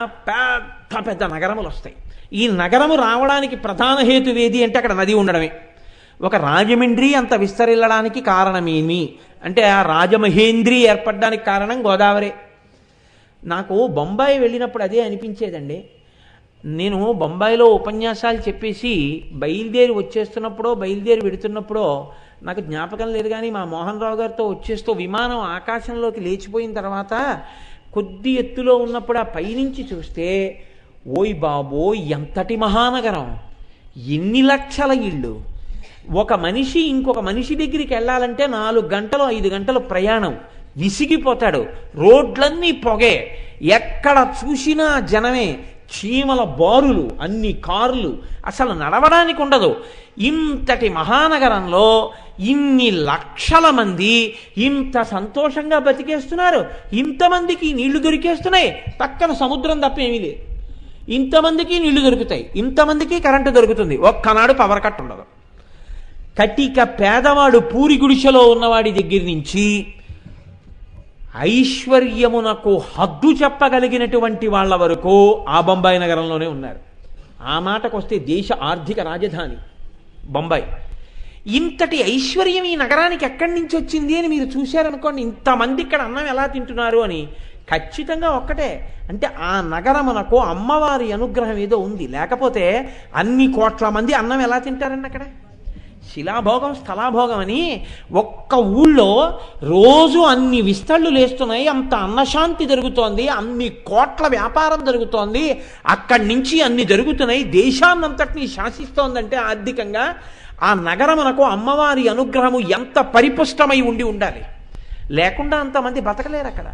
పెద్ద పెద్ద నగరములు వస్తాయి ఈ నగరము రావడానికి ప్రధాన హేతు ఏది అంటే అక్కడ నది ఉండడమే. ఒక రాజమండ్రి అంత విస్తరిల్లడానికి కారణమేమి? అంటే ఆ రాజమహేంద్రి ఏర్పడడానికి కారణం గోదావరి. నాకు బొంబాయి వెళ్ళినప్పుడు అదే అనిపించేదండి. నేను బొంబాయిలో ఉపన్యాసాలు చెప్పేసి బయలుదేరి వచ్చేస్తున్నప్పుడో బయలుదేరి వెడుతున్నప్పుడో నాకు జ్ఞాపకం లేదు కానీ మా మోహన్ రావు గారితో వచ్చేస్తూ విమానం ఆకాశంలోకి లేచిపోయిన తర్వాత కొద్ది ఎత్తులో ఉన్నప్పుడు ఆ పైనుంచి చూస్తే ఓయ్ బాబో ఎంతటి మహానగరం. ఎన్ని లక్షల ఇళ్ళు. ఒక మనిషి ఇంకొక మనిషి దగ్గరికి వెళ్ళాలంటే నాలుగు గంటలు ఐదు గంటలు ప్రయాణం. విసిగిపోతాడు. రోడ్లన్నీ పొగే. ఎక్కడ చూసినా జనమే. చీమల బారులు అన్ని కార్లు అసలు నడవడానికి ఉండదు. ఇంతటి మహానగరంలో ఇన్ని లక్షల మంది ఇంత సంతోషంగా బతికేస్తున్నారు ఇంతమందికి నీళ్ళు దొరికేస్తున్నాయి. పక్కన సముద్రం తప్ప ఏమీ లేదు. ఇంతమందికి నీళ్ళు దొరుకుతాయి. ఇంతమందికి కరెంటు దొరుకుతుంది. ఒక్కనాడు పవర్ కట్ ఉండదు. కటిక పేదవాడు పూరి గుడిసెలో ఉన్నవాడి దగ్గర నుంచి ఐశ్వర్యమునకు హద్దు చెప్పగలిగినటువంటి వాళ్ళ వరకు ఆ బొంబాయి నగరంలోనే ఉన్నారు. ఆ మాటకొస్తే దేశ ఆర్థిక రాజధాని బొంబాయి. ఇంతటి ఐశ్వర్యం ఈ నగరానికి ఎక్కడి నుంచి వచ్చింది అని మీరు చూశారనుకోండి ఇంతమంది ఇక్కడ అన్నం ఎలా తింటున్నారు అని ఖచ్చితంగా ఒక్కటే. అంటే ఆ నగరమునకు అమ్మవారి అనుగ్రహం ఏదో ఉంది. లేకపోతే అన్ని కోట్ల మంది అన్నం ఎలా తింటారండి అక్కడ శిలాభోగం స్థలాభోగం అని ఒక్క ఊళ్ళో రోజు అన్ని విస్తళ్ళు లేస్తున్నాయి. అంత అన్నశాంతి జరుగుతోంది. అన్ని కోట్ల వ్యాపారం జరుగుతోంది. అక్కడి నుంచి అన్ని జరుగుతున్నాయి. దేశాన్నంతటినీ శాసిస్తోందంటే ఆర్థికంగా ఆ నగరమునకు అమ్మవారి అనుగ్రహము ఎంత పరిపుష్టమై ఉండి ఉండాలి. లేకుండా అంతమంది బతకలేరు అక్కడ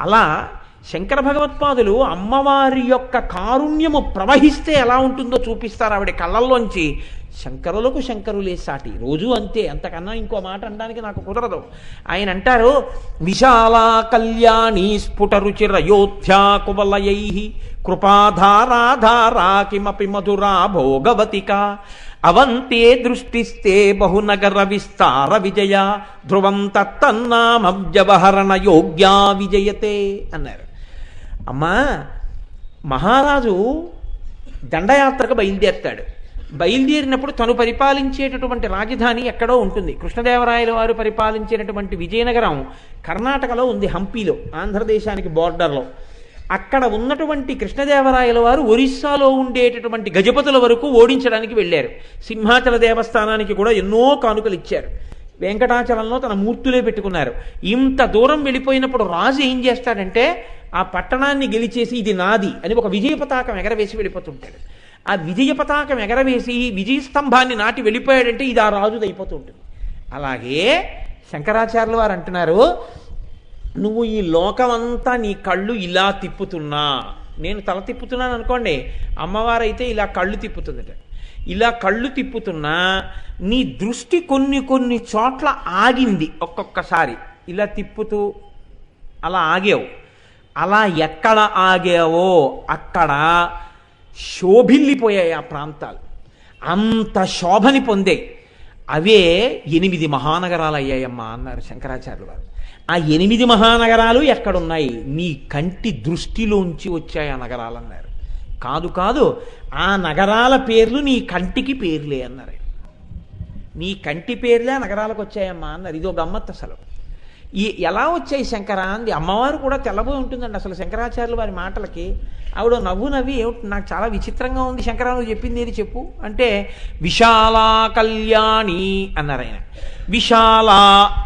అలా శంకర భగవత్పాదులు అమ్మవారి యొక్క కారుణ్యము ప్రవహిస్తే ఎలా ఉంటుందో చూపిస్తారు ఆవిడ కళ్ళల్లోంచి. శంకరులకు శంకరులే సాటి. రోజు అంతే. అంతకన్నా ఇంకో మాట అనడానికి నాకు కుదరదు. ఆయన అంటారు విశాలా కళ్యాణి స్ఫుట రుచిరయోధ్యా కువలయై కృపాధారాధారా కిమపి మధురా భోగవతిక. అవంతే దృష్టిస్తే బహునగర విస్తార విజయ. ధ్రువం తత్తన్నామవ్యవహరణ యోగ్యా విజయతే అన్నారు. అమ్మా మహారాజు దండయాత్రకు బయలుదేరుతాడు. బయలుదేరినప్పుడు తను పరిపాలించేటటువంటి రాజధాని ఎక్కడో ఉంటుంది. కృష్ణదేవరాయల వారు పరిపాలించేటటువంటి విజయనగరం కర్ణాటకలో ఉంది హంపీలో ఆంధ్రదేశానికి బోర్డర్లో. అక్కడ ఉన్నటువంటి కృష్ణదేవరాయల వారు ఒరిస్సాలో ఉండేటటువంటి గజపతుల వరకు ఓడించడానికి వెళ్ళారు. సింహాచల దేవస్థానానికి కూడా ఎన్నో కానుకలు ఇచ్చారు. వెంకటాచలంలో తన మూర్తులే పెట్టుకున్నారు. ఇంత దూరం వెళ్ళిపోయినప్పుడు రాజు ఏం చేస్తాడంటే ఆ పట్టణాన్ని గెలిచేసి ఇది నాది అని ఒక విజయ పతాకం ఎగరవేసి వెళ్ళిపోతుంటాడు. ఆ విజయ పతాకం ఎగరవేసి విజయ స్తంభాన్ని నాటి వెళ్ళిపోయాడంటే ఇది ఆ రాజుది అయిపోతూ ఉంటుంది. అలాగే శంకరాచార్యుల వారు అంటున్నారు నువ్వు ఈ లోకమంతా నీ కళ్ళు ఇలా తిప్పుతున్నా. నేను తల తిప్పుతున్నాను అనుకోండి అమ్మవారైతే ఇలా కళ్ళు తిప్పుతుందట. ఇలా కళ్ళు తిప్పుతున్నా నీ దృష్టి కొన్ని కొన్ని చోట్ల ఆగింది ఒక్కొక్కసారి. ఇలా తిప్పుతూ అలా ఆగావు. అలా ఎక్కడ ఆగావో అక్కడ శోభిల్లిపోయాయి ఆ ప్రాంతాలు. అంత శోభని పొందాయి అవే ఎనిమిది మహానగరాలు అయ్యాయమ్మా అన్నారు శంకరాచార్యులు వారు. ఆ ఎనిమిది మహానగరాలు ఎక్కడున్నాయి? నీ కంటి దృష్టిలోంచి వచ్చాయి ఆ నగరాలు అన్నారు కాదు కాదు ఆ నగరాల పేర్లు నీ కంటికి పేర్లే అన్నారు. నీ కంటి పేర్లే ఆ నగరాలకు వచ్చాయమ్మా అన్నారు. ఇదో గమ్మత్తు అసలు. ఈ ఎలా వచ్చాయి శంకర అంది. అమ్మవారు కూడా తెల్లబోయి ఉంటుందండి అసలు శంకరాచార్యులు వారి మాటలకి. ఆవిడ నవ్వు నవ్వి ఏమిటి నాకు చాలా విచిత్రంగా ఉంది శంకర నువ్వు చెప్పింది ఏది చెప్పు? అంటే విశాలా కళ్యాణి అన్నారు ఆయన. విశాల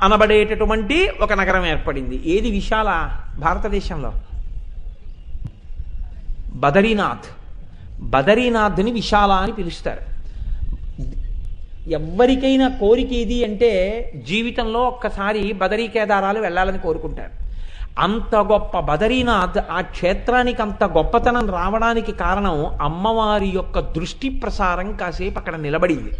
అనబడేటటువంటి ఒక నగరం ఏర్పడింది. ఏది విశాల? భారతదేశంలో. బదరీనాథ్. బదరీనాథ్ని విశాల అని పిలుస్తారు. ఎవ్వరికైనా కోరిక ఏది అంటే జీవితంలో ఒక్కసారి బదరీ కేదారాలు వెళ్ళాలని కోరుకుంటారు. అంత గొప్ప బదరీనాథ్ ఆ క్షేత్రానికి అంత గొప్పతనం రావడానికి కారణం అమ్మవారి యొక్క దృష్టి ప్రసారం కాసేపు అక్కడ నిలబడింది.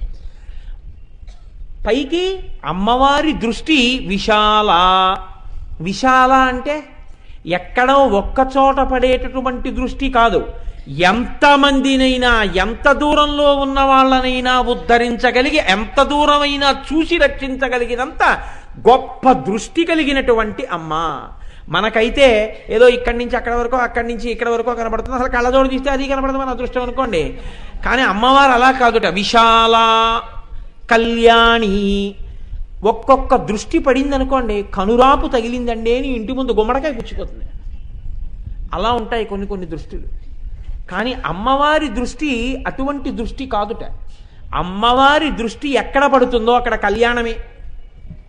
పైకి అమ్మవారి దృష్టి విశాల. విశాల అంటే ఎక్కడో ఒక్క చోట పడేటటువంటి దృష్టి కాదు. ఎంతమందినైనా ఎంత దూరంలో ఉన్న వాళ్ళనైనా ఉద్ధరించగలిగి ఎంత దూరమైనా చూసి రక్షించగలిగినంత గొప్ప దృష్టి కలిగినటువంటి అమ్మ. మనకైతే ఏదో ఇక్కడి నుంచి అక్కడ వరకు అక్కడి నుంచి ఇక్కడ వరకు కనబడుతుంది. అసలు కళ్ళజోడు తీస్తే అది కనబడుతుంది మన అదృష్టం అనుకోండి. కానీ అమ్మవారు అలా కాదుట. విశాల కళ్యాణి ఒక్కొక్క దృష్టి పడింది అనుకోండి కనురాపు తగిలిందండి అని ఇంటి ముందు గుమ్మడకాయ గుచ్చిపోతుంది అలా ఉంటాయి కొన్ని కొన్ని దృష్టిలు. కానీ అమ్మవారి దృష్టి అటువంటి దృష్టి కాదుట. అమ్మవారి దృష్టి ఎక్కడ పడుతుందో అక్కడ కళ్యాణమే.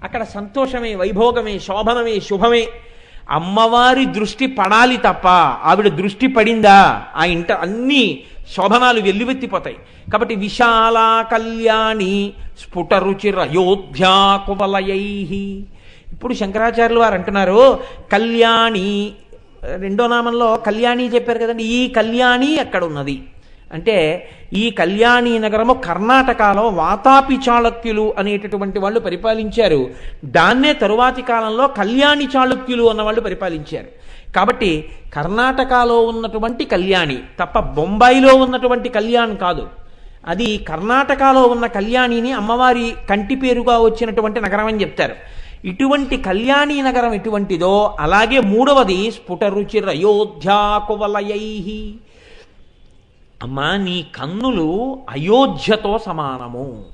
అక్కడ సంతోషమే వైభోగమే శోభనమే శుభమే. అమ్మవారి దృష్టి పడాలి తప్ప ఆవిడ దృష్టి పడిందా ఆ ఇంట అన్ని శోభనాలు వెల్లువెత్తిపోతాయి. కాబట్టి విశాల కళ్యాణి స్ఫుట రుచిరయోధ్యా కువలయై. ఇప్పుడు శంకరాచార్యులు వారు అంటున్నారు కళ్యాణి రెండో నామంలో కళ్యాణి చెప్పారు కదండి. ఈ కళ్యాణి ఎక్కడ ఉన్నది అంటే ఈ కళ్యాణి నగరము కర్ణాటకలో వాతాపి చాళుక్యులు అనేటటువంటి వాళ్ళు పరిపాలించారు. దాన్నే తరువాతి కాలంలో కళ్యాణి చాళుక్యులు అన్న వాళ్ళు పరిపాలించారు. కాబట్టి కర్ణాటకలో ఉన్నటువంటి కళ్యాణి తప్ప బొంబాయిలో ఉన్నటువంటి కళ్యాణ్ కాదు. అది కర్ణాటకలో ఉన్న కళ్యాణిని అమ్మవారి కంటి పేరుగా వచ్చినటువంటి నగరం అని చెప్తారు. ఇటువంటి కళ్యాణి నగరం ఎటువంటిదో అలాగే మూడవది స్ఫుట రుచిర్ అయోధ్యా కువలయై అమ్మా నీ కన్నులు అయోధ్యతో సమానము.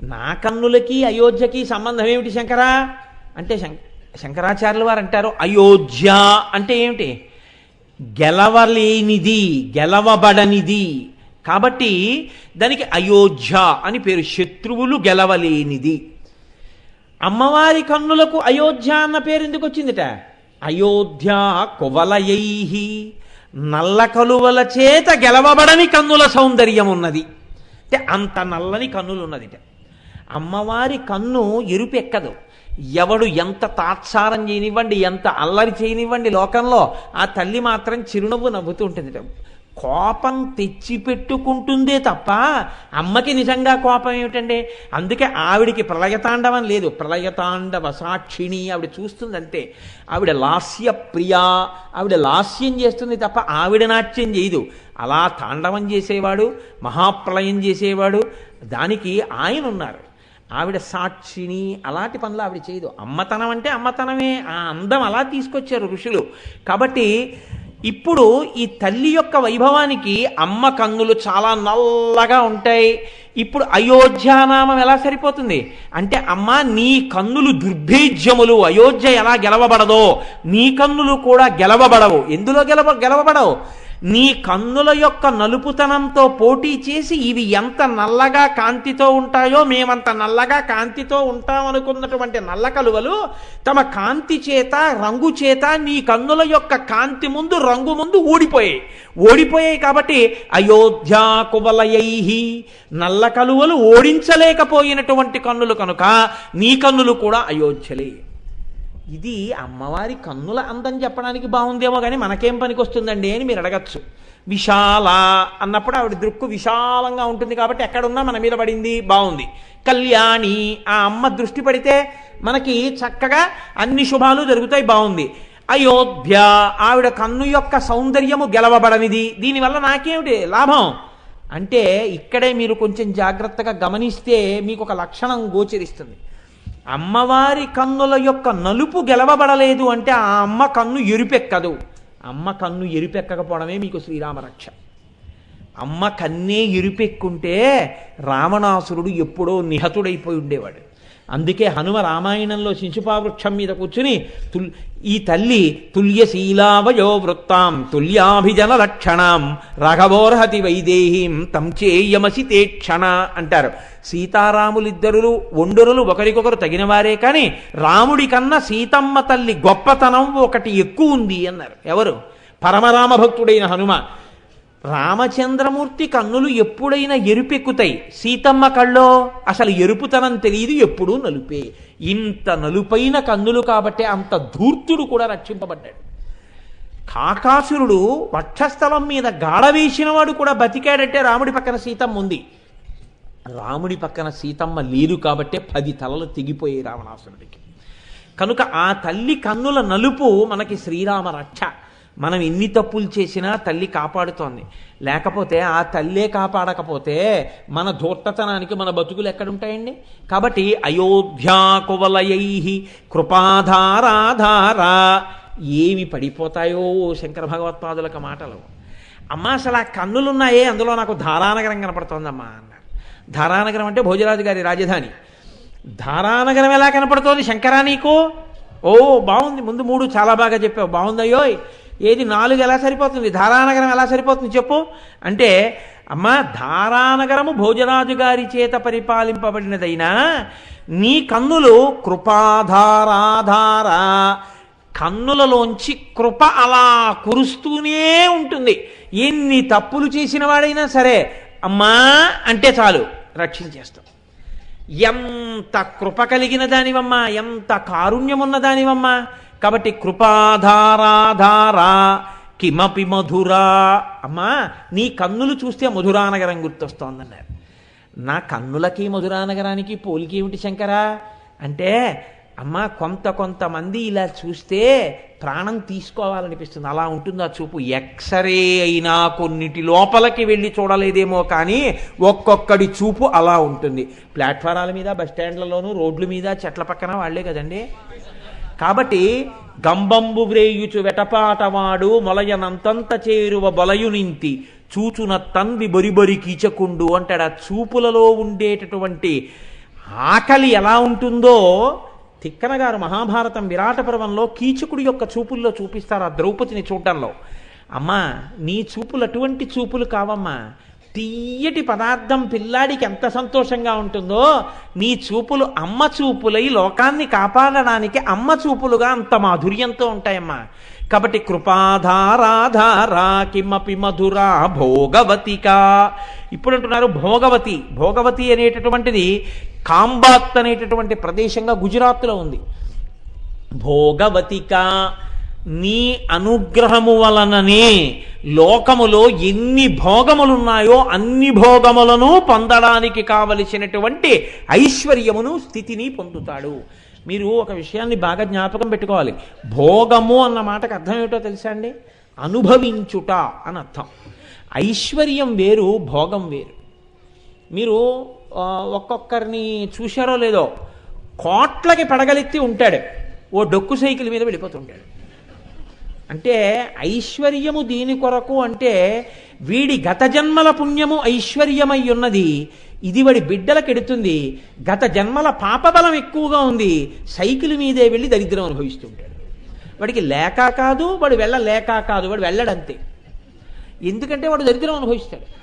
నా కన్నులకి అయోధ్యకి సంబంధం ఏమిటి శంకరా? అంటే శం శంకరాచార్యుల వారు అంటారు అయోధ్య అంటే ఏమిటి? గెలవలేనిది గెలవబడనిది. కాబట్టి దానికి అయోధ్య అని పేరు శత్రువులు గెలవలేనిది. అమ్మవారి కన్నులకు అయోధ్య అన్న పేరు ఎందుకు వచ్చిందిట? అయోధ్య కువలయై నల్ల కలువల చేత గెలవబడని కన్నుల సౌందర్యం ఉన్నది. అంటే అంత నల్లని కన్నులు ఉన్నదిట. అమ్మవారి కన్ను ఎరుపెక్కదు ఎవడు ఎంత తాత్సారం చేయనివ్వండి ఎంత అల్లరి చేయనివ్వండి లోకంలో ఆ తల్లి మాత్రం చిరునవ్వు నవ్వుతూ ఉంటుంది కోపం తెచ్చిపెట్టుకుంటుందే తప్ప అమ్మకి నిజంగా కోపం ఏమిటండి? అందుకే ఆవిడికి ప్రళయతాండవం లేదు. ప్రళయతాండవ సాక్షిణి ఆవిడ చూస్తుంది అంతే ఆవిడ లాస్య ప్రియా ఆవిడ లాస్యం చేస్తుంది తప్ప ఆవిడ నాట్యం చేయదు. అలా తాండవం చేసేవాడు మహాప్రళయం చేసేవాడు దానికి ఆయన ఉన్నారు ఆవిడ సాక్షిని అలాంటి పనులు ఆవిడ చేయదు. అమ్మతనం అంటే అమ్మతనమే. ఆ అందం అలా తీసుకొచ్చారు ఋషులు. కాబట్టి ఇప్పుడు ఈ తల్లి యొక్క వైభవానికి అమ్మ కన్నులు చాలా నల్లగా ఉంటాయి. ఇప్పుడు అయోధ్యానామం ఎలా సరిపోతుంది? అంటే అమ్మ నీ కన్నులు దుర్భేజ్యములు అయోధ్య ఎలా గెలవబడదో నీ కన్నులు కూడా గెలవబడవు. ఎందులో గెలవ గెలవబడవు? నీ కన్నుల యొక్క నలుపుతనంతో పోటీ చేసి ఇవి ఎంత నల్లగా కాంతితో ఉంటాయో మేమంత నల్లగా కాంతితో ఉంటామనుకున్నటువంటి నల్ల కలువలు తమ కాంతి చేత రంగు చేత నీ కన్నుల యొక్క కాంతి ముందు రంగు ముందు ఓడిపోయాయి ఓడిపోయాయి కాబట్టి అయోధ్యా కువలయై నల్ల కలువలు ఓడించలేకపోయినటువంటి కన్నులు కనుక నీ కన్నులు కూడా అయోధ్యలే. ఇది అమ్మవారి కన్నుల అందం చెప్పడానికి బాగుందేమో కానీ మనకేం పనికి వస్తుందండి అని మీరు అడగచ్చు. విశాల అన్నప్పుడు ఆవిడ దృక్కు విశాలంగా ఉంటుంది కాబట్టి ఎక్కడున్నా మన మీద పడింది బాగుంది. కళ్యాణి ఆ అమ్మ దృష్టి పడితే మనకి చక్కగా అన్ని శుభాలు జరుగుతాయి బాగుంది. అయోధ్య ఆవిడ కన్ను యొక్క సౌందర్యము గెలవబడనిది. దీనివల్ల నాకేమిటి లాభం? అంటే ఇక్కడే మీరు కొంచెం జాగ్రత్తగా గమనిస్తే మీకు ఒక లక్షణం గోచరిస్తుంది. అమ్మవారి కన్నుల యొక్క నలుపు గెలవబడలేదు అంటే ఆ అమ్మ కన్ను ఎరుపెక్కదు. అమ్మ కన్ను ఎరుపెక్కకపోవడమే మీకు శ్రీరామరక్ష అమ్మ కన్నే ఎరుపెక్కుంటే రావణాసురుడు ఎప్పుడో నిహతుడైపోయి ఉండేవాడు. అందుకే హనుమ రామాయణంలో శిశుపావృక్షం మీద కూర్చుని తుల్ ఈ తల్లి తుల్యశీలావయో వృత్తాం తుల్యాభిజన లక్షణం రాఘవోర్హతి వైదేహీం తం చేయమసి క్షణ అంటారు. సీతారాములిద్దరులు ఒండరులు ఒకరికొకరు తగినవారే కానీ రాముడి కన్నా సీతమ్మ తల్లి గొప్పతనం ఒకటి ఎక్కువ ఉంది అన్నారు. ఎవరు? పరమరామ భక్తుడైన హనుమ. రామచంద్రమూర్తి కన్నులు ఎప్పుడైనా ఎరుపెక్కుతాయి? సీతమ్మ కళ్ళో? అసలు ఎరుపుతనం తెలియదు ఎప్పుడూ నలుపే. ఇంత నలుపైన కన్నులు కాబట్టే అంత ధూర్తుడు కూడా రక్షింపబడ్డాడు. కాకాసురుడు వక్షస్థలం మీద గాఢ వేసినవాడు కూడా బతికాడంటే రాముడి పక్కన సీతమ్మ ఉంది. రాముడి పక్కన సీతమ్మ లేదు కాబట్టే పది తలలు తెగిపోయాయి రావణాసురుడికి. కనుక ఆ తల్లి కన్నుల నలుపు మనకి శ్రీరామ రక్ష. మనం ఎన్ని తప్పులు చేసినా తల్లి కాపాడుతోంది. లేకపోతే ఆ తల్లే కాపాడకపోతే మన ధూర్తతనానికి మన బతుకులు ఎక్కడుంటాయండి? కాబట్టి అయోధ్యా కువలయై కృపాధారాధార ఏమి పడిపోతాయో శంకర భగవత్పాదులకు మాటలు. అమ్మ అసలు ఆ కన్నులున్నాయే? అందులో నాకు ధారానగరం కనపడుతోందమ్మా అన్నారు. ధారానగరం అంటే భోజరాజు గారి రాజధాని. ధారానగరం ఎలా కనపడుతోంది శంకరా నీకు? ఓ బాగుంది. ముందు మూడు చాలా బాగా చెప్పావు. బాగుందయ్యో ఏది నాలుగు ఎలా సరిపోతుంది? ధారానగరం ఎలా సరిపోతుంది చెప్పు. అంటే అమ్మ ధారానగరము భోజరాజు గారి చేత పరిపాలింపబడినదైనా నీ కన్నులు కృపాధారాధార కన్నులలోంచి కృప అలా కురుస్తూనే ఉంటుంది. ఎన్ని తప్పులు చేసిన వాడైనా సరే అమ్మా అంటే చాలు రక్షించేస్తాం. ఎంత కృప కలిగిన దానివమ్మా ఎంత కారుణ్యమున్న దానివమ్మా. కాబట్టి కృపాధారాధారా కిమపి మధురా. అమ్మా నీ కన్నులు చూస్తే మధురానగరం గుర్తొస్తోందన్నారు. నా కన్నులకి మధురానగరానికి పోలికి ఏమిటి శంకరా? అంటే అమ్మ కొంత కొంతమంది ఇలా చూస్తే ప్రాణం తీసుకోవాలనిపిస్తుంది. అలా ఉంటుంది ఆ చూపు? ఎక్సరే అయినా కొన్నిటి లోపలికి వెళ్ళి చూడలేదేమో కానీ ఒక్కొక్కడి చూపు అలా ఉంటుంది. ప్లాట్ఫారాల మీద బస్ స్టాండ్లలోనూ రోడ్ల మీద చెట్ల పక్కన వాళ్ళే కదండి. కాబట్టి గంబంబు వ్రేయుచు వెటపాటవాడు మొలయనంతంత చేరువ బొలయునింతి చూచున తన్వి బొరిబొరి కీచకుండు అంటాడు. ఆ చూపులలో ఉండేటటువంటి ఆకలి ఎలా ఉంటుందో తిక్కన గారు మహాభారతం విరాట పర్వంలో కీచకుడి యొక్క చూపుల్లో చూపిస్తారు ఆ ద్రౌపదిని చూడడంలో. అమ్మా నీ చూపులు అటువంటి చూపులు కావమ్మా. తీయటి పదార్థం పిల్లాడికి ఎంత సంతోషంగా ఉంటుందో నీ చూపులు అమ్మ చూపులై లోకాన్ని కాపాడడానికి అమ్మ చూపులుగా అంత మాధుర్యంతో ఉంటాయమ్మా. కాబట్టి కృపాధారాధారా కిమపి మధురా భోగవతిక. ఇప్పుడు అంటున్నారు భోగవతి. భోగవతి అనేటటువంటిది కాంబాత్ అనేటటువంటి ప్రదేశంగా గుజరాత్లో ఉంది. భోగవతిక నీ అనుగ్రహము వలననే లోకములో ఎన్ని భోగములున్నాయో అన్ని భోగములను పొందడానికి కావలసినటువంటి ఐశ్వర్యమును స్థితిని పొందుతాడు. మీరు ఒక విషయాన్ని బాగా జ్ఞాపకం పెట్టుకోవాలి. భోగము అన్న మాటకు అర్థం ఏమిటో తెలుసా అండి? అనుభవించుట అని అర్థం ఐశ్వర్యం వేరు భోగం వేరు. మీరు ఒక్కొక్కరిని చూశారో లేదో కోట్లకి పడగలెత్తి ఉంటాడు. ఓ డొక్కు సైకిల్ మీద వెళ్ళిపోతుంటాడు. అంటే ఐశ్వర్యము దీని కొరకు అంటే వీడి గత జన్మల పుణ్యము ఐశ్వర్యమై ఉన్నది. ఇది వాడి బిడ్డలకు ఎడుతుంది. గత జన్మల పాపబలం ఎక్కువగా ఉంది. సైకిల్ మీదే వెళ్ళి దరిద్రం అనుభవిస్తుంటాడు. వాడికి లేక కాదు వాడు వెళ్ళలేక కాదు వాడు వెళ్ళడంతే. ఎందుకంటే వాడు దరిద్రం అనుభవిస్తాడు.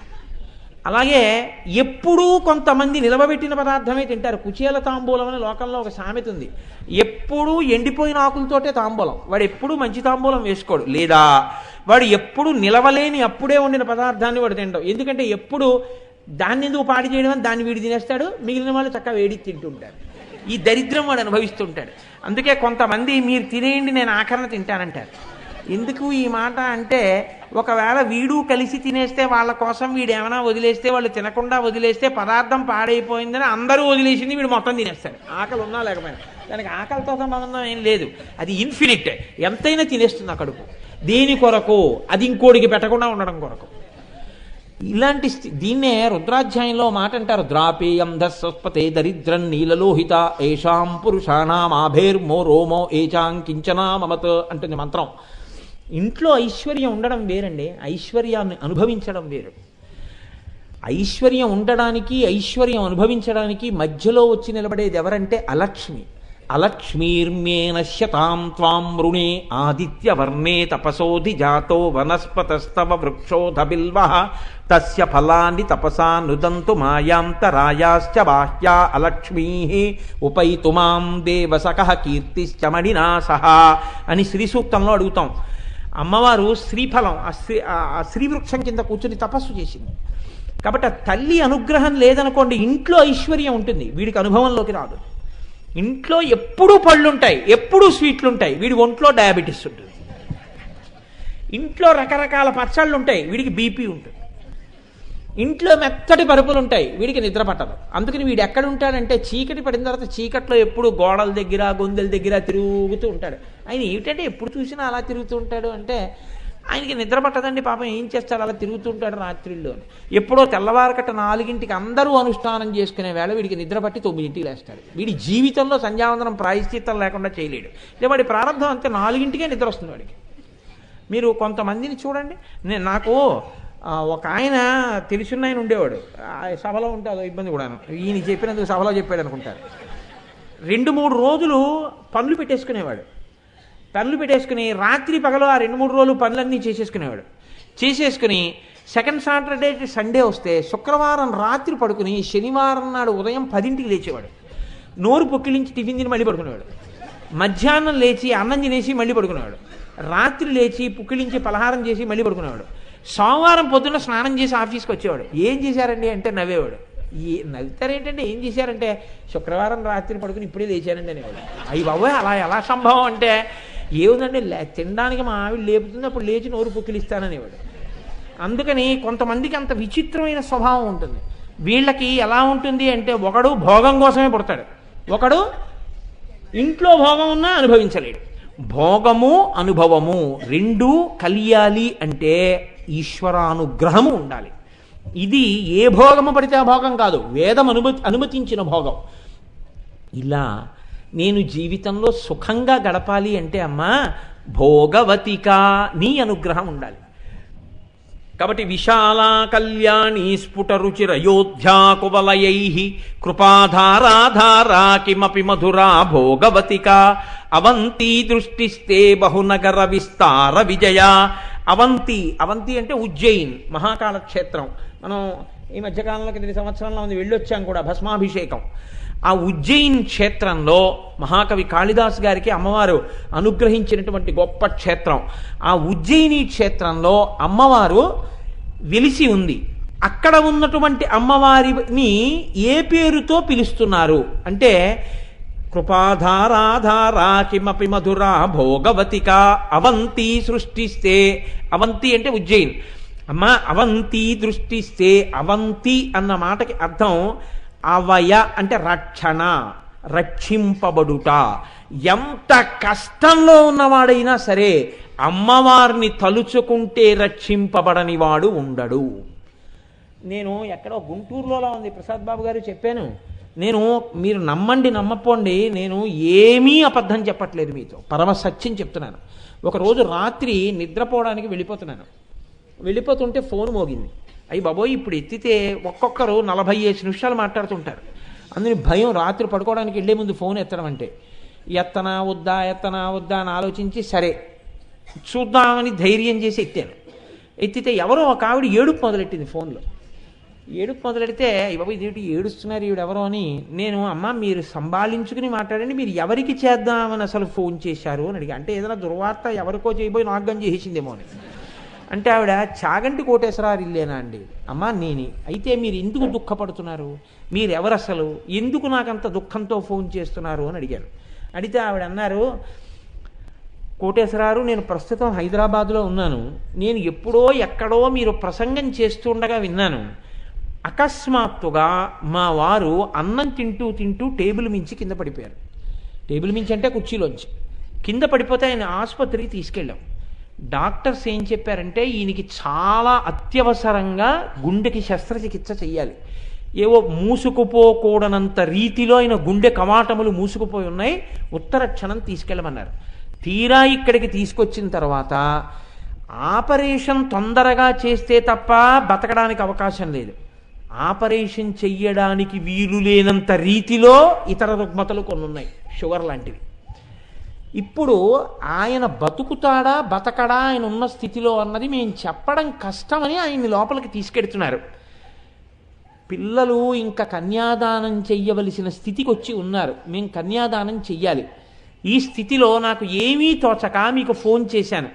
అలాగే ఎప్పుడూ కొంతమంది నిలవబెట్టిన పదార్థమే తింటారు. కుచేల తాంబూలం అని లోకంలో ఒక సామెత ఉంది. ఎప్పుడూ ఎండిపోయిన ఆకులతోటే తాంబూలం. వాడు ఎప్పుడూ మంచి తాంబూలం వేసుకోడు. లేదా వాడు ఎప్పుడు నిలవలేని అప్పుడే వండిన పదార్థాన్ని వాడు తినడం ఎందుకంటే ఎప్పుడు దాన్ని ఎందుకు పాడి చేయడం అని దాన్ని వీడి తినేస్తాడు. మిగిలిన వాళ్ళు చక్కగా వేడి తింటుంటారు. ఈ దరిద్రం వాడు అనుభవిస్తుంటాడు. అందుకే కొంతమంది మీరు తినేయండి నేను ఆఖరణ తింటానంటారు. ఎందుకు ఈ మాట అంటే ఒకవేళ వీడు కలిసి తినేస్తే వాళ్ళ కోసం వీడు ఏమైనా వదిలేస్తే వాళ్ళు తినకుండా వదిలేస్తే పదార్థం పాడైపోయిందని అందరూ వదిలేసింది వీడు మొత్తం తినేస్తాడు. ఆకలి ఉన్నా లేకపోయినా. దానికి ఆకలితో సంబంధం ఏం లేదు. అది ఇన్ఫినిట్ ఎంతైనా తినేస్తుంది ఆ కడుపు. దేని కొరకు? అది ఇంకోడికి పెట్టకుండా ఉండడం కొరకు. ఇలాంటి స్థి- దీన్నే రుద్రాధ్యాయంలో మాట అంటారు. ద్రాపేయం ధస్వస్పతే దరిద్రం నీలలోహిత ఏషాం పురుషాణం ఆభేర్మో రోమో ఏచాం కించనా మమత్ అంటుంది మంత్రం. ఇంట్లో ఐశ్వర్యం ఉండడం వేరండి. ఐశ్వర్యాన్ని అనుభవించడం వేరు. ఐశ్వర్యం ఉండడానికి ఐశ్వర్యం అనుభవించడానికి మధ్యలో వచ్చి నిలబడేది ఎవరంటే అలక్ష్మి. అలక్ష్మీర్మే నశ్యతాం త్వాం రుణే ఆదిత్యవర్ణే తపసోధి జాతో వనస్పతస్తవ వృక్షోధ బిల్వ తస్య ఫలాన్ని తపసా నుదంతు మాయాంతరాయాశ్చ బాహ్యా అలక్ష్మీ ఉపైతు మాం దేవసక కీర్తిశ్చమణినా సహా అని శ్రీ సూక్తంలో అడుగుతాం. అమ్మవారు శ్రీఫలం ఆ శ్రీ ఆ- శ్రీవృక్షం కింద కూర్చుని తపస్సు చేసింది. కాబట్టి ఆ తల్లి అనుగ్రహం లేదనుకోండి ఇంట్లో ఐశ్వర్యం ఉంటుంది. వీడికి అనుభవంలోకి రాదు. ఇంట్లో ఎప్పుడూ పళ్ళుంటాయి ఎప్పుడూ స్వీట్లు ఉంటాయి వీడి ఒంట్లో డయాబెటీస్ ఉంటుంది. ఇంట్లో రకరకాల పచ్చళ్ళు ఉంటాయి వీడికి బీపీ ఉంటుంది. ఇంట్లో మెత్తటి పరుపులు ఉంటాయి వీడికి నిద్ర పట్టదు. అందుకని వీడు ఎక్కడ ఉంటాడంటే చీకటి పడిన తర్వాత చీకట్లో ఎప్పుడు గోడల దగ్గర గొంతుల దగ్గర తిరుగుతూ ఉంటాడు. ఆయన ఏమిటంటే ఎప్పుడు చూసినా అలా తిరుగుతూ ఉంటాడు అంటే ఆయనకి నిద్ర పట్టదండి పాపం ఏం చేస్తాడు? అలా తిరుగుతుంటాడు రాత్రిళ్ళు ఎప్పుడో తెల్లవారకట నాలుగింటికి అందరూ అనుష్ఠానం చేసుకునే వేళ వీడికి నిద్ర పట్టి తొమ్మిదింటికి లేస్తాడు. వీడి జీవితంలో సంధ్యావందనం ప్రాయశ్చిత్తం లేకుండా చేయలేడు. అంటే వాడి ప్రారంభం అంతే నాలుగింటికే నిద్ర వస్తుంది వాడికి. మీరు కొంతమందిని చూడండి. నేను నాకు ఒక ఆయన తెలిసిన ఆయన ఉండేవాడు. ఆ సభలో ఉంటే అదో ఇబ్బంది కూడాను. ఈయన చెప్పినందుకు సభలో చెప్పాడు అనుకుంటారు. రెండు మూడు రోజులు పనులు పెట్టేసుకునేవాడు. పనులు పెట్టేసుకుని రాత్రి పగలు ఆ రెండు మూడు రోజులు పనులన్నీ చేసేసుకునేవాడు. చేసేసుకుని సెకండ్ సాటర్డే సండే వస్తే శుక్రవారం రాత్రి పడుకుని శనివారం నాడు ఉదయం పదింటికి లేచేవాడు. నోరు పొక్కిలించి టిఫిన్ తిని మళ్ళీ పడుకునేవాడు. మధ్యాహ్నం లేచి అన్నం తినేసి మళ్ళీ పడుకునేవాడు. రాత్రి లేచి పుక్కిలించి పలహారం చేసి మళ్ళీ పడుకునేవాడు. సోమవారం పొద్దున్న స్నానం చేసి ఆఫీస్కి వచ్చేవాడు. ఏం చేశారండి అంటే నవ్వేవాడు. ఈ నవ్వుతారేంటంటే ఏం చేశారంటే శుక్రవారం రాత్రి పడుకుని ఇప్పుడే లేచానండి అనేవాడు. అయ్యి బాబోయ్ అలా ఎలా సంభవం అంటే ఏముందండి? లే తినడానికి మా ఆవిడ లేపుతుంది అప్పుడు లేచి నోరు పుక్కిలిస్తాననేవాడు. అందుకని కొంతమందికి అంత విచిత్రమైన స్వభావం ఉంటుంది. వీళ్ళకి ఎలా ఉంటుంది అంటే ఒకడు భోగం కోసమే పుడతాడు. ఒకడు ఇంట్లో భోగం ఉన్నా అనుభవించలేడు. భోగము అనుభవము రెండూ కలియాలి అంటే ఈశ్వరానుగ్రహము ఉండాలి. ఇది ఏ భోగము పడితే ఆ భోగం కాదు. వేదం అనుమతి అనుమతించిన భోగం. ఇలా నేను జీవితంలో సుఖంగా గడపాలి అంటే అమ్మా భోగవతిక నీ అనుగ్రహం ఉండాలి. కాబట్టి విశాలా కళ్యాణి స్ఫుట రుచిరయోధ్యా కువలయై కృపాధారాధారా కిమపి మధురా భోగవతిక. అవంతి దృష్టిస్తే బహునగర విస్తార విజయ. అవంతి అవంతి అంటే ఉజ్జయిన్ మహాకాళ క్షేత్రం మనం ఈ మధ్యకాలంలో కింద సంవత్సరంలో ఉంది వెళ్ళొచ్చాం కూడా భస్మాభిషేకం. ఆ ఉజ్జయిన్ క్షేత్రంలో మహాకవి కాళిదాస్ గారికి అమ్మవారు అనుగ్రహించినటువంటి గొప్ప క్షేత్రం. ఆ ఉజ్జయిని క్షేత్రంలో అమ్మవారు వెలిసి ఉంది. అక్కడ ఉన్నటువంటి అమ్మవారిని ఏ పేరుతో పిలుస్తున్నారు? అంటే కృపాధారాధారా కిమపి మధురా భోగవతిక అవంతి సృష్టిస్తే అవంతి అంటే ఉజ్జయిన్. అమ్మ అవంతి దృష్టిస్తే అవంతి అన్న మాటకి అర్థం అవయ అంటే రక్షణ రక్షింపబడుట. ఎంత కష్టంలో ఉన్నవాడైనా సరే అమ్మవారిని తలుచుకుంటే రక్షింపబడని వాడు ఉండడు. నేను ఎక్కడో గుంటూరులో ఉంది ప్రసాద్ బాబు గారు చెప్పాను. నేను మీరు నమ్మండి నమ్మపోండి నేను ఏమీ అబద్ధం చెప్పట్లేదు మీతో. పరమ సత్యం చెప్తున్నాను. ఒకరోజు రాత్రి నిద్రపోవడానికి వెళ్ళిపోతున్నాను. వెళ్ళిపోతుంటే ఫోన్ మోగింది. అయ్యి బాబోయ్ ఇప్పుడు ఎత్తితే ఒక్కొక్కరు నలభై ఐదు నిమిషాలు మాట్లాడుతుంటారు. అందుకని భయం రాత్రి పడుకోవడానికి వెళ్ళే ముందు ఫోన్ ఎత్తడం అంటే ఎత్తనా వద్దా ఎత్తనా వద్దా అని ఆలోచించి సరే చూద్దామని ధైర్యం చేసి ఎత్తాను. ఎత్తితే ఎవరో ఒక ఆవిడ ఏడుపు మొదలెట్టింది ఫోన్లో. ఏడుపు మొదలెడితే బాబు ఇదేంటి ఏడుస్తున్నారు ఈవిడెవరో అని నేను అమ్మ మీరు సంభాళించుకుని మాట్లాడండి మీరు ఎవరికి చేద్దామని అసలు ఫోన్ చేశారు అని అడిగా. అంటే ఏదైనా దుర్వార్త ఎవరికో చేయబోయి నాగం చేసిందేమో అని. అంటే ఆవిడ చాగంటి కోటేశ్వరారు ఇల్లేనా అండి? అమ్మా నేని. అయితే మీరు ఎందుకు దుఃఖపడుతున్నారు? మీరు ఎవరు అసలు ఎందుకు నాకంత దుఃఖంతో ఫోన్ చేస్తున్నారు అని అడిగాను. అడిగితే ఆవిడ అన్నారు కోటేశ్వరారు నేను ప్రస్తుతం హైదరాబాద్లో ఉన్నాను. నేను ఎప్పుడో ఎక్కడో మీరు ప్రసంగం చేస్తుండగా విన్నాను. అకస్మాత్తుగా మా వారు అన్నం తింటూ తింటూ టేబుల్ మించి కింద పడిపోయారు. టేబుల్ మించి అంటే కుర్చీలోంచి. కింద పడిపోతే ఆయన ఆసుపత్రికి తీసుకెళ్ళాం. డాక్టర్స్ ఏం చెప్పారంటే ఈయనకి చాలా అత్యవసరంగా గుండెకి శస్త్రచికిత్స చేయాలి ఏవో మూసుకుపోకూడనంత రీతిలో ఆయన గుండె కవాటములు మూసుకుపోయి ఉన్నాయి. ఉత్తర క్షణం తీసుకెళ్ళమన్నారు. తీరా ఇక్కడికి తీసుకొచ్చిన తర్వాత ఆపరేషన్ తొందరగా చేస్తే తప్ప బతకడానికి అవకాశం లేదు. ఆపరేషన్ చెయ్యడానికి వీలు లేనంత రీతిలో ఇతర రుగ్మతలు కొన్ని ఉన్నాయి షుగర్ లాంటివి. ఇప్పుడు ఆయన బతుకుతాడా బతకడా ఆయన ఉన్న స్థితిలో అన్నది మేము చెప్పడం కష్టమని ఆయన్ని లోపలికి తీసుకెడుతున్నారు. పిల్లలు ఇంకా కన్యాదానం చెయ్యవలసిన స్థితికి వచ్చి ఉన్నారు. మేము కన్యాదానం చెయ్యాలి. ఈ స్థితిలో నాకు ఏమీ తోచక మీకు ఫోన్ చేశాను.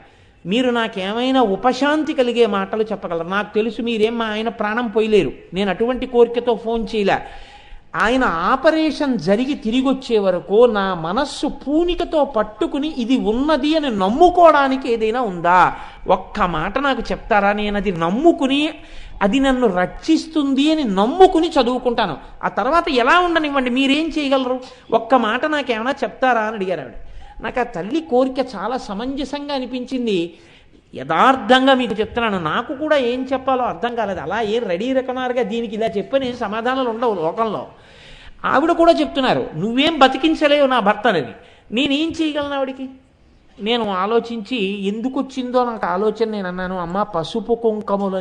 మీరు నాకేమైనా ఉపశాంతి కలిగే మాటలు చెప్పగలరు? నాకు తెలుసు మీరేం మా ఆయన ప్రాణం పోయలేరు. నేను అటువంటి కోరికతో ఫోన్ చేయలే. ఆయన ఆపరేషన్ జరిగి తిరిగి వచ్చే వరకు నా మనస్సు పూనికతో పట్టుకుని ఇది ఉన్నది అని నమ్ముకోవడానికి ఏదైనా ఉందా? ఒక్క మాట నాకు చెప్తారా? నేను అది నమ్ముకుని అది నన్ను రక్షిస్తుంది అని నమ్ముకుని చదువుకుంటాను. ఆ తర్వాత ఎలా ఉండనివ్వండి? మీరేం చేయగలరు? ఒక్క మాట నాకేమైనా చెప్తారా? అని అడిగారు ఆవిడ. నాకు ఆ తల్లి కోరిక చాలా సమంజసంగా అనిపించింది. యథార్థంగా మీకు చెప్తున్నాను. నాకు కూడా ఏం చెప్పాలో అర్థం కాలేదు. అలా ఏం రెడీ రకమారుగా దీనికి ఇలా చెప్పని సమాధానాలు ఉండవు లోకంలో. ఆవిడ కూడా చెప్తున్నారు నువ్వేం బతికించలేవు నా భర్తనని. నేనేం చేయగలను ఆవిడికి? నేను ఆలోచించి ఎందుకు వచ్చిందో నాకు ఆలోచన నేను అన్నాను. అమ్మ పసుపు కుంకములు